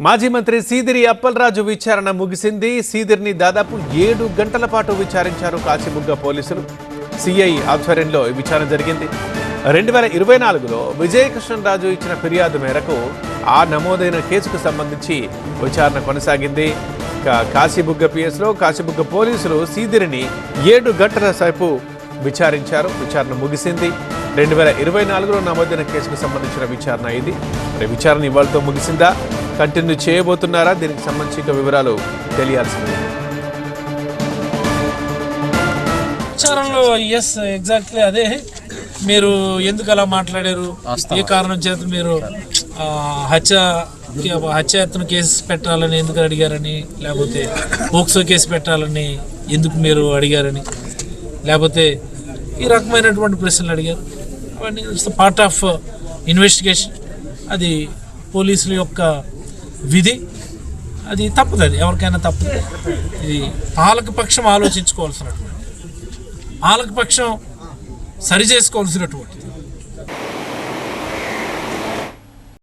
మాజీ మంత్రి సీదిరి అప్పలరాజు విచారణ ముగిసింది. సీదిరిని దాదాపు ఏడు గంటల పాటు విచారించారు కాశీబుగ్గ పోలీసులు. సిఐ ఆధ్వర్యంలో ఈ విచారణ జరిగింది. రెండు వేల ఇరవై నాలుగులో విజయకృష్ణరాజు ఇచ్చిన ఫిర్యాదు మేరకు ఆ నమోదైన కేసుకు సంబంధించి విచారణ కొనసాగింది. కాశీబుగ్గ పిఎస్లో కాశీబుగ్గ పోలీసులు సీదిరిని ఏడు గంటల సేపు విచారించారు. విచారణ ముగిసింది. రెండు వేల ఇరవై నాలుగులో నమోదైన కేసుకు సంబంధించిన విచారణ ఇది. మరి విచారణ ఇవాళతో ముగిసిందా? కంటిన్యూ చేయబోతున్నారా? దీనికి సంబంధించి ఇంకా వివరాలు తెలియాల్సింది. విచారణలో ఎస్ ఎగ్జాక్ట్లీ అదే. మీరు ఎందుకు అలా మాట్లాడారు? ఏ కారణం చేత మీరు హత్య హత్యాయత్న కేసు పెట్టాలని ఎందుకు అడిగారని లేకపోతే పోక్సో కేసు పెట్టాలని ఎందుకు మీరు అడిగారని లేకపోతే ఈ రకమైనటువంటి ప్రశ్నలు అడిగారు. పార్ట్ ఆఫ్ ఇన్వెస్టిగేషన్ అది పోలీసుల యొక్క విధి. అది తప్పదు అది ఎవరికైనా తప్పదు. ఇది పాలకపక్షం ఆలోచించుకోవాల్సినటువంటి పాలకపక్షం సరి చేసుకోవాల్సినటువంటిది